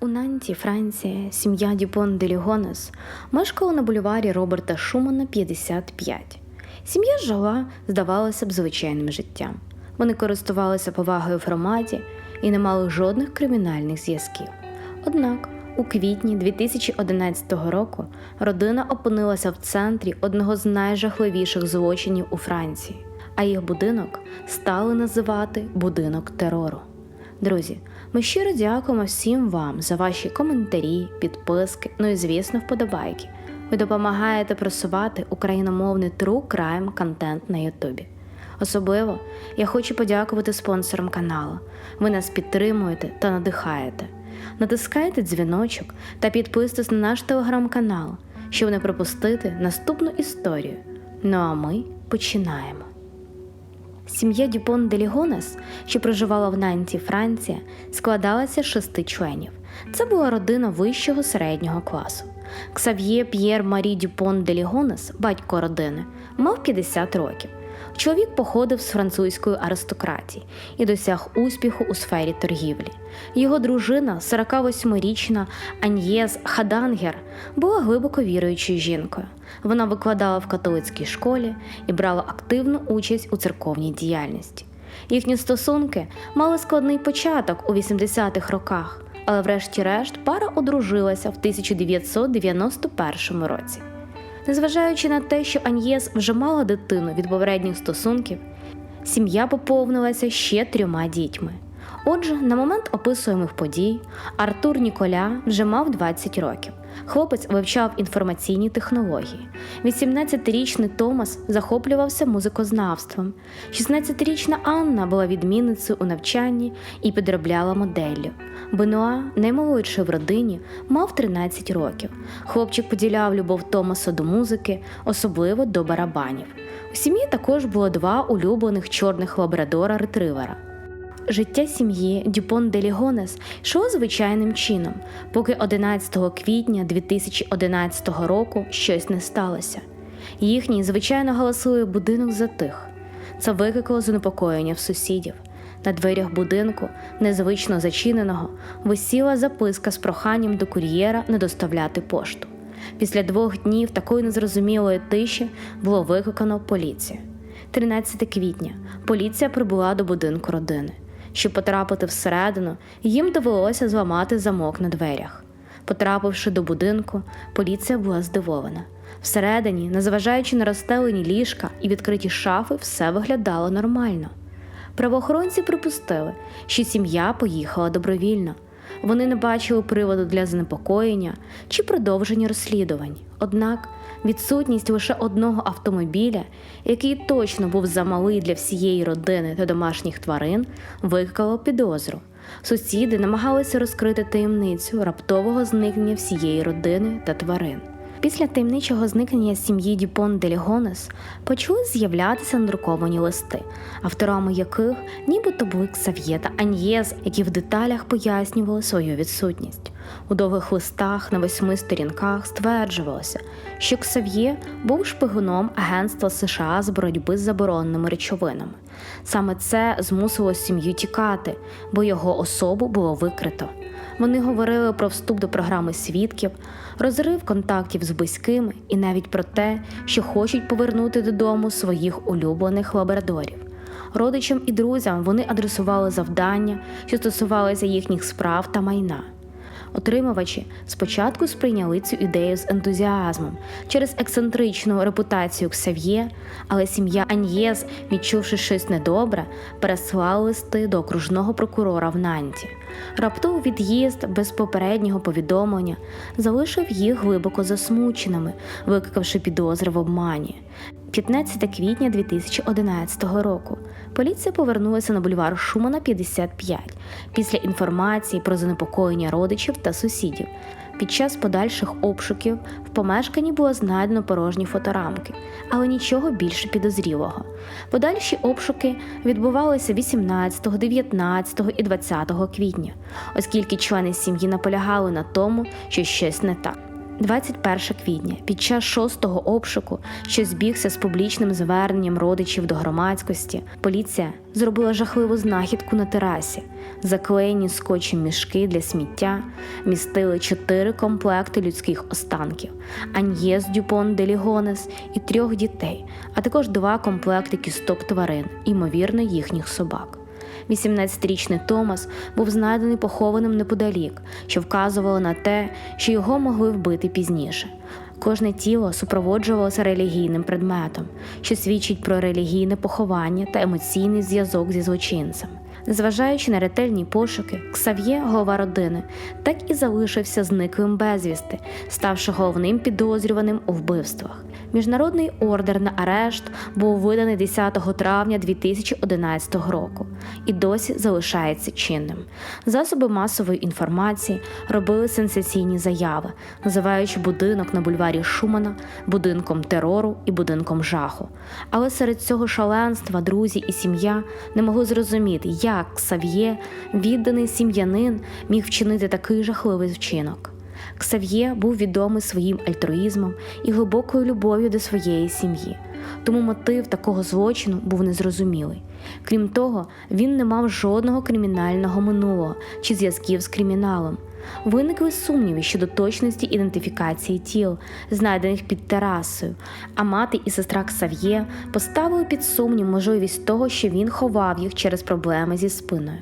У Нанті, Франція, сім'я Дюпон де Лігонес мешкала на бульварі Роберта Шумана 55. Сім'я жила, здавалося б, звичайним життям. Вони користувалися повагою в громаді і не мали жодних кримінальних зв'язків. Однак у квітні 2011 року родина опинилася в центрі одного з найжахливіших злочинів у Франції, а їх будинок стали називати будинок терору. Друзі, ми щиро дякуємо всім вам за ваші коментарі, підписки, ну і звісно, вподобайки. Ви допомагаєте просувати україномовний true crime контент на Ютубі. Особливо я хочу подякувати спонсорам каналу. Ви нас підтримуєте та надихаєте. Натискайте дзвіночок та підписуйтесь на наш телеграм-канал, щоб не пропустити наступну історію. Ну а ми починаємо. Сім'я Дюпон де Лігонес, що проживала в Нанті, Франція, складалася з шести членів. Це була родина вищого середнього класу. Ксав'є П'єр Марі Дюпон де Лігонес, батько родини, мав 50 років. Чоловік походив з французької аристократії і досяг успіху у сфері торгівлі. Його дружина, 48-річна Аньєз Хадангер, була глибоко віруючою жінкою. Вона викладала в католицькій школі і брала активну участь у церковній діяльності. Їхні стосунки мали складний початок у 80-х роках, але врешті-решт пара одружилася в 1991 році. Незважаючи на те, що Аньєс вже мала дитину від попередніх стосунків, сім'я поповнилася ще трьома дітьми. Отже, на момент описуємих подій Артур Ніколя вже мав 20 років. Хлопець вивчав інформаційні технології. 18-річний Томас захоплювався музикознавством. 16-річна Анна була відмінницею у навчанні і підробляла моделлю. Бенуа, наймолодший в родині, мав 13 років. Хлопчик поділяв любов Томаса до музики, особливо до барабанів. У сім'ї також було два улюблених чорних лабрадора ретривера. Життя сім'ї Дюпон де Лігонес йшло звичайним чином, поки 11 квітня 2011 року щось не сталося. Їхній звичайно галасливий будинок затих. Це викликало занепокоєння в сусідів. На дверях будинку, незвично зачиненого, висіла записка з проханням до кур'єра не доставляти пошту. Після двох днів такої незрозумілої тиші було викликано поліцію. 13 квітня поліція прибула до будинку родини. Щоб потрапити всередину, їм довелося зламати замок на дверях. Потрапивши до будинку, поліція була здивована. Всередині, незважаючи на розстелені ліжка і відкриті шафи, все виглядало нормально. Правоохоронці припустили, що сім'я поїхала добровільно. Вони не бачили приводу для занепокоєння чи продовження розслідувань. Однак відсутність лише одного автомобіля, який точно був замалий для всієї родини та домашніх тварин, викликало підозру. Сусіди намагалися розкрити таємницю раптового зникнення всієї родини та тварин. Після таємничого зникнення сім'ї Дюпон де Лігонес почали з'являтися надруковані листи, авторами яких нібито були Ксав'є та Аньєз, які в деталях пояснювали свою відсутність. У довгих листах на восьми сторінках стверджувалося, що Ксав'є був шпигуном Агентства США з боротьби з забороненими речовинами. Саме це змусило сім'ю тікати, бо його особу було викрито. Вони говорили про вступ до програми свідків, розрив контактів з близькими і навіть про те, що хочуть повернути додому своїх улюблених лабрадорів. Родичам і друзям вони адресували завдання, що стосувалися їхніх справ та майна. Отримувачі спочатку сприйняли цю ідею з ентузіазмом через ексцентричну репутацію Ксав'є, але сім'я Аньєз, відчувши щось недобре, переслала листи до окружного прокурора в Нанті. Раптовий від'їзд без попереднього повідомлення залишив їх глибоко засмученими, викликавши підозри в обмані. 15 квітня 2011 року поліція повернулася на бульвар Шумана 55 після інформації про занепокоєння родичів та сусідів. Під час подальших обшуків в помешканні було знайдено порожні фоторамки, але нічого більше підозрілого. Подальші обшуки відбувалися 18, 19 і 20 квітня, оскільки члени сім'ї наполягали на тому, що щось не так. 21 квітня під час шостого обшуку, що збігся з публічним зверненням родичів до громадськості, поліція зробила жахливу знахідку на терасі. Заклеєні скотчем мішки для сміття містили чотири комплекти людських останків: Аньєс Дюпон де Лігонес і трьох дітей, а також два комплекти кісток тварин, ймовірно, їхніх собак. 18-річний Томас був знайдений похованим неподалік, що вказувало на те, що його могли вбити пізніше. Кожне тіло супроводжувалося релігійним предметом, що свідчить про релігійне поховання та емоційний зв'язок зі злочинцем. Незважаючи на ретельні пошуки, Ксав'є, голова родини, так і залишився зниклим безвісти, ставши головним підозрюваним у вбивствах. Міжнародний ордер на арешт був виданий 10 травня 2011 року і досі залишається чинним. Засоби масової інформації робили сенсаційні заяви, називаючи будинок на бульварі Шумана будинком терору і будинком жаху. Але серед цього шаленства друзі і сім'я не могли зрозуміти, як Ксав'є, відданий сім'янин, міг вчинити такий жахливий вчинок. Ксав'є був відомий своїм альтруїзмом і глибокою любов'ю до своєї сім'ї, тому мотив такого злочину був незрозумілий. Крім того, він не мав жодного кримінального минулого чи зв'язків з криміналом. Виникли сумніви щодо точності ідентифікації тіл, знайдених під терасою, а мати і сестра Ксав'є поставили під сумнів можливість того, що він ховав їх через проблеми зі спиною.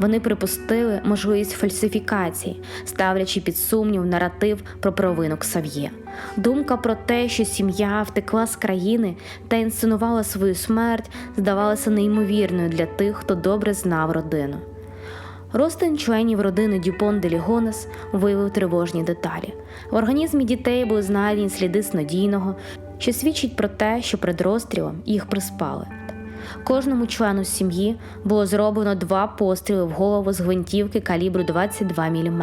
Вони припустили можливість фальсифікації, ставлячи під сумнів наратив про провину Ксав'є. Думка про те, що сім'я втекла з країни та інсценувала свою смерть, здавалася неймовірною для тих, хто добре знав родину. Ростин членів родини Дюпон де Лігонес виявив тривожні деталі. В організмі дітей були знайдені сліди снодійного, що свідчить про те, що перед розстрілом їх приспали. Кожному члену сім'ї було зроблено два постріли в голову з гвинтівки калібру 22 мм,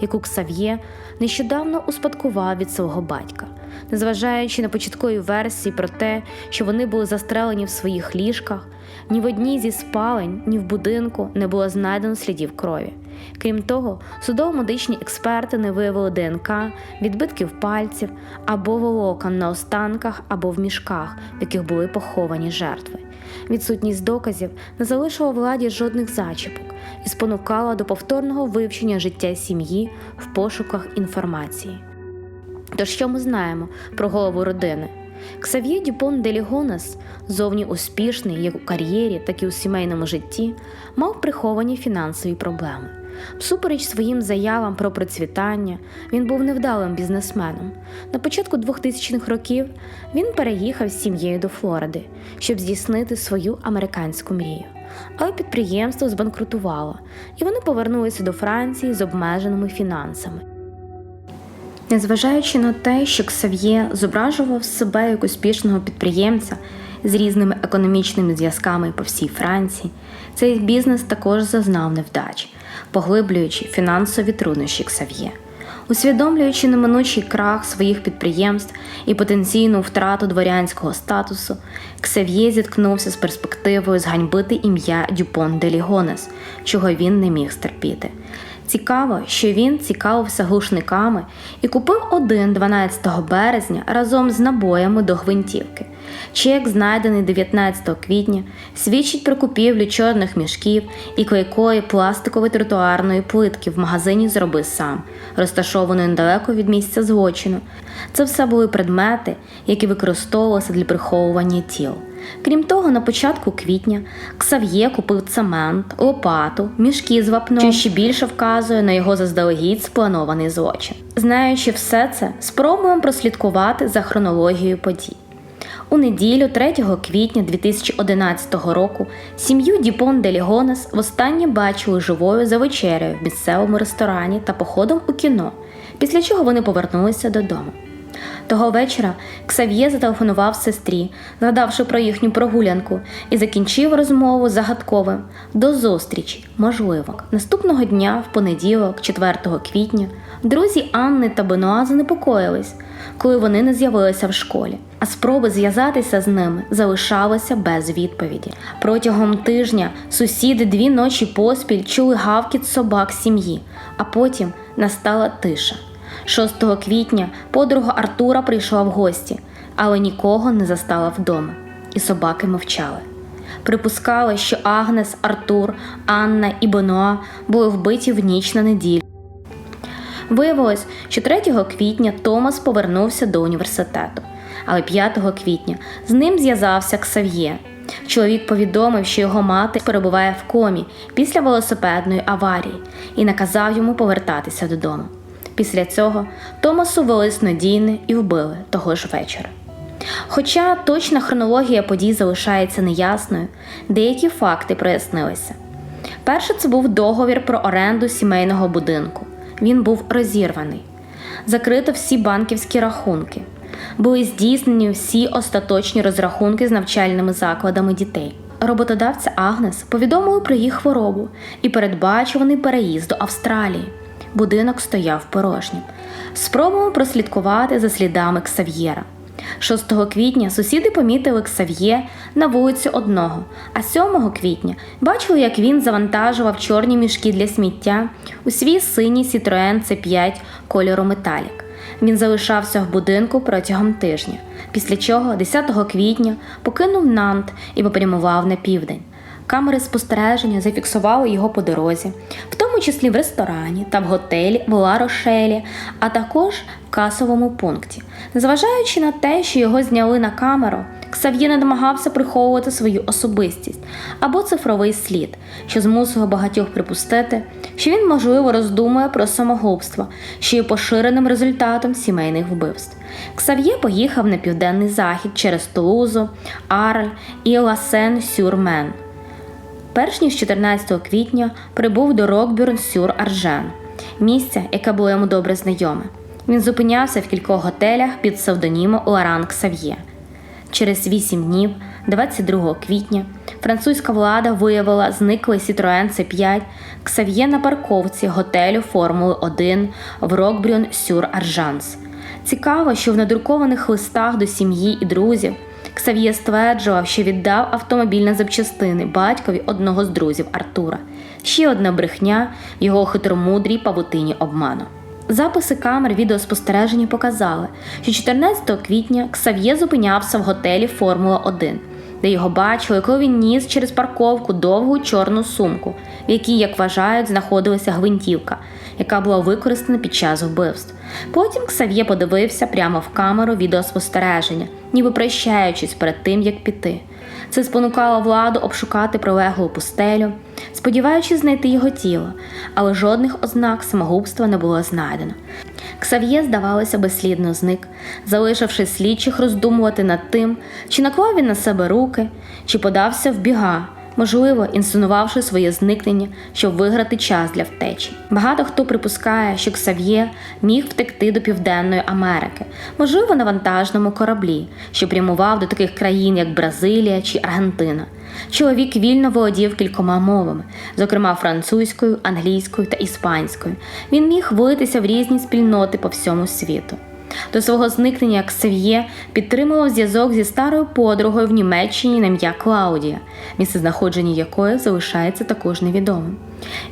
яку Ксав'є нещодавно успадкував від свого батька. Незважаючи на початкові версії про те, що вони були застрелені в своїх ліжках, ні в одній зі спалень, ні в будинку не було знайдено слідів крові. Крім того, судово-медичні експерти не виявили ДНК, відбитків пальців або волокон на останках або в мішках, в яких були поховані жертви. Відсутність доказів не залишила владі жодних зачіпок і спонукала до повторного вивчення життя сім'ї в пошуках інформації. Тож що ми знаємо про голову родини? Ксав'є Дюпон де Лігонес, зовні успішний як у кар'єрі, так і у сімейному житті, мав приховані фінансові проблеми. Всупереч своїм заявам про процвітання, він був невдалим бізнесменом. На початку 2000-х років він переїхав з сім'єю до Флориди, щоб здійснити свою американську мрію. Але підприємство збанкрутувало, і вони повернулися до Франції з обмеженими фінансами. Незважаючи на те, що Ксав'є зображував себе як успішного підприємця з різними економічними зв'язками по всій Франції, цей бізнес також зазнав невдачі, поглиблюючи фінансові труднощі Ксав'є. Усвідомлюючи неминучий крах своїх підприємств і потенційну втрату дворянського статусу, Ксав'є зіткнувся з перспективою зганьбити ім'я Дюпон де Лігонес, чого він не міг стерпіти. Цікаво, що він цікавився глушниками і купив один 12 березня разом з набоями до гвинтівки. Чек, знайдений 19 квітня, свідчить про купівлю чорних мішків і клейкої пластикової тротуарної плитки в магазині Зроби сам, розташованої недалеко від місця злочину. Це все були предмети, які використовувалися для приховування тіл. Крім того, на початку квітня Ксав'є купив цемент, лопату, мішки з вапном, що ще більше вказує на його заздалегідь спланований злочин. Знаючи все це, спробуємо прослідкувати за хронологією подій. У неділю 3 квітня 2011 року сім'ю Діпон де Лігонес востаннє бачили живою за вечерею в місцевому ресторані та походом у кіно, після чого вони повернулися додому. Того вечора Ксав'є зателефонував сестрі, згадавши про їхню прогулянку, і закінчив розмову загадковим до зустрічі, можливо. Наступного дня, в понеділок, 4 квітня, друзі Анни та Бенуа занепокоїлись, коли вони не з'явилися в школі, а спроби зв'язатися з ними залишалися без відповіді. Протягом тижня сусіди дві ночі поспіль чули гавкіт собак сім'ї, а потім настала тиша. 6 квітня подруга Артура прийшла в гості, але нікого не застала вдома, і собаки мовчали. Припускали, що Агнес, Артур, Анна і Бенуа були вбиті в ніч на неділю. Виявилось, що 3 квітня Томас повернувся до університету, але 5 квітня з ним зв'язався Ксав'є. Чоловік повідомив, що його мати перебуває в комі після велосипедної аварії і наказав йому повертатися додому. Після цього Томасу ввели снодійне і вбили того ж вечора. Хоча точна хронологія подій залишається неясною, деякі факти прояснилися. Перше це був договір про оренду сімейного будинку. Він був розірваний. Закрито всі банківські рахунки. Були здійснені всі остаточні розрахунки з навчальними закладами дітей. Роботодавця Агнес повідомили про їх хворобу і передбачуваний переїзд до Австралії. Будинок стояв порожнім. Спробуємо прослідкувати за слідами Ксав'єра. 6 квітня сусіди помітили Ксав'є на вулиці одного, а 7 квітня бачили, як він завантажував чорні мішки для сміття у свій синій Citroen C5 кольору металік. Він залишався в будинку протягом тижня, після чого 10 квітня покинув Нант і попрямував на південь. Камери спостереження зафіксували його по дорозі, в тому числі в ресторані та в готелі в Ла-Рошелі, а також в касовому пункті. Незважаючи на те, що його зняли на камеру, Ксав'є не намагався приховувати свою особистість або цифровий слід, що змусило багатьох припустити, що він, можливо, роздумує про самогубство, що є поширеним результатом сімейних вбивств. Ксав'є поїхав на південний захід через Тулузу, Арль і Ласен-Сюрмен. Перш ніж 14 квітня прибув до Рокбюрн сюр Аржен, місця, яке було йому добре знайоме. Він зупинявся в кількох готелях під псевдонімом Лоран Ксав'є. Через 8 днів, 22 квітня, французька влада виявила зниклий Citroen C5 Ксав'є на парковці готелю Формули 1 в Рокбрюн сюр Аржанс. Цікаво, що в надрукованих листах до сім'ї і друзів Ксав'є стверджував, що віддав автомобіль на запчастини батькові одного з друзів Артура. Ще одна брехня в його хитромудрій павутині обману. Записи камер відеоспостереження показали, що 14 квітня Ксав'є зупинявся в готелі Формула 1, де його бачили, коли він ніс через парковку довгу чорну сумку, в якій, як вважають, знаходилася гвинтівка, яка була використана під час вбивств. Потім Ксав'є подивився прямо в камеру відеоспостереження, ніби прощаючись перед тим, як піти. Це спонукало владу обшукати прилеглу пустелю, сподіваючись знайти його тіло, але жодних ознак самогубства не було знайдено. Ксав'є, здавалося, безслідно зник, залишивши слідчих роздумувати над тим, чи наклав він на себе руки, чи подався в біга, можливо, інсценувавши своє зникнення, щоб виграти час для втечі. Багато хто припускає, що Ксав'є міг втекти до Південної Америки, можливо, на вантажному кораблі, що прямував до таких країн, як Бразилія чи Аргентина. Чоловік вільно володів кількома мовами, зокрема французькою, англійською та іспанською. Він міг влитися в різні спільноти по всьому світу. До свого зникнення Ксав'є підтримував зв'язок зі старою подругою в Німеччині на ім'я Клаудія, місцезнаходження якої залишається також невідомим.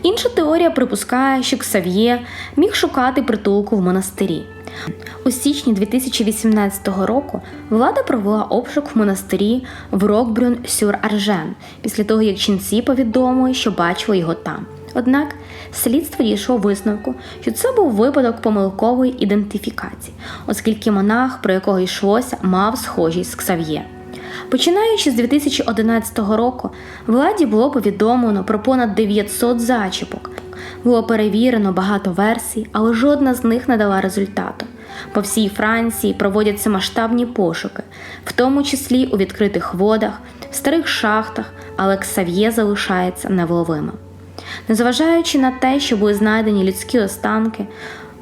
Інша теорія припускає, що Ксав'є міг шукати притулку в монастирі. У січні 2018 року влада провела обшук в монастирі в Рокбрюн сюр Аржен після того, як ченці повідомили, що бачили його там. Однак слідство дійшло висновку, що це був випадок помилкової ідентифікації, оскільки монах, про якого йшлося, мав схожість з Ксав'є. Починаючи з 2011 року, владі було повідомлено про понад 900 зачіпок. Було перевірено багато версій, але жодна з них не дала результату. По всій Франції проводяться масштабні пошуки, в тому числі у відкритих водах, в старих шахтах, але Ксав'є залишається невловимим. Незважаючи на те, що були знайдені людські останки,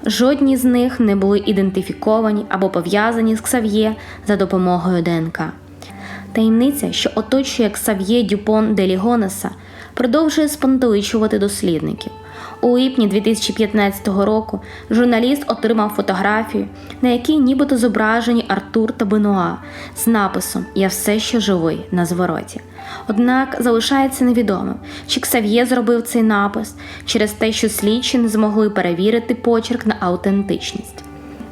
жодні з них не були ідентифіковані або пов'язані з Ксав'є за допомогою ДНК. Таємниця, що оточує Ксав'є Дюпон де Лігонеса, продовжує спантеличувати дослідників. У липні 2015 року журналіст отримав фотографію, на якій нібито зображені Артур та Бенуа з написом Я все ще живий на звороті. Однак залишається невідомим, чи Ксав'є зробив цей напис через те, що слідчі не змогли перевірити почерк на аутентичність.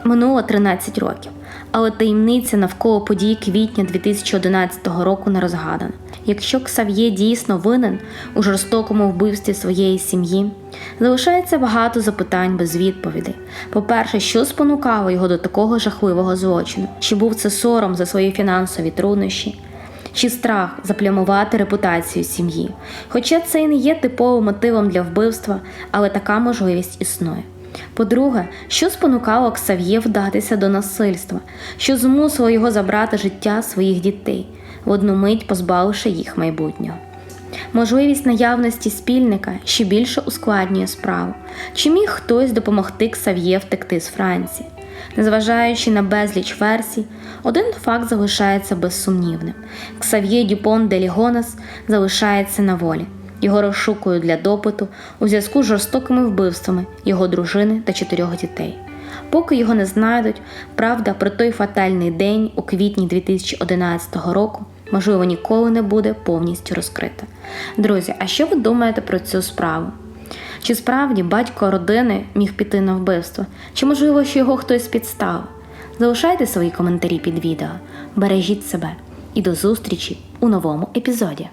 Минуло 13 років, але таємниця навколо подій квітня 2011 року не розгадана. Якщо Ксав'є дійсно винен у жорстокому вбивстві своєї сім'ї, залишається багато запитань без відповідей. По-перше, що спонукало його до такого жахливого злочину? Чи був це сором за свої фінансові труднощі? Чи страх заплямувати репутацію сім'ї? Хоча це і не є типовим мотивом для вбивства, але така можливість існує. По-друге, що спонукало Ксав'є вдатися до насильства, що змусило його забрати життя своїх дітей, в одну мить позбавивши їх майбутнього. Можливість наявності спільника ще більше ускладнює справу. Чи міг хтось допомогти Ксав'є втекти з Франції? Незважаючи на безліч версій, один факт залишається безсумнівним: Ксав'є Дюпон де Лігонес залишається на волі. Його розшукують для допиту у зв'язку з жорстокими вбивствами його дружини та чотирьох дітей. Поки його не знайдуть, правда про той фатальний день у квітні 2011 року, можливо, ніколи не буде повністю розкрита. Друзі, а що ви думаєте про цю справу? Чи справді батько родини міг піти на вбивство? Чи можливо, що його хтось підставив? Залишайте свої коментарі під відео, бережіть себе і до зустрічі у новому епізоді.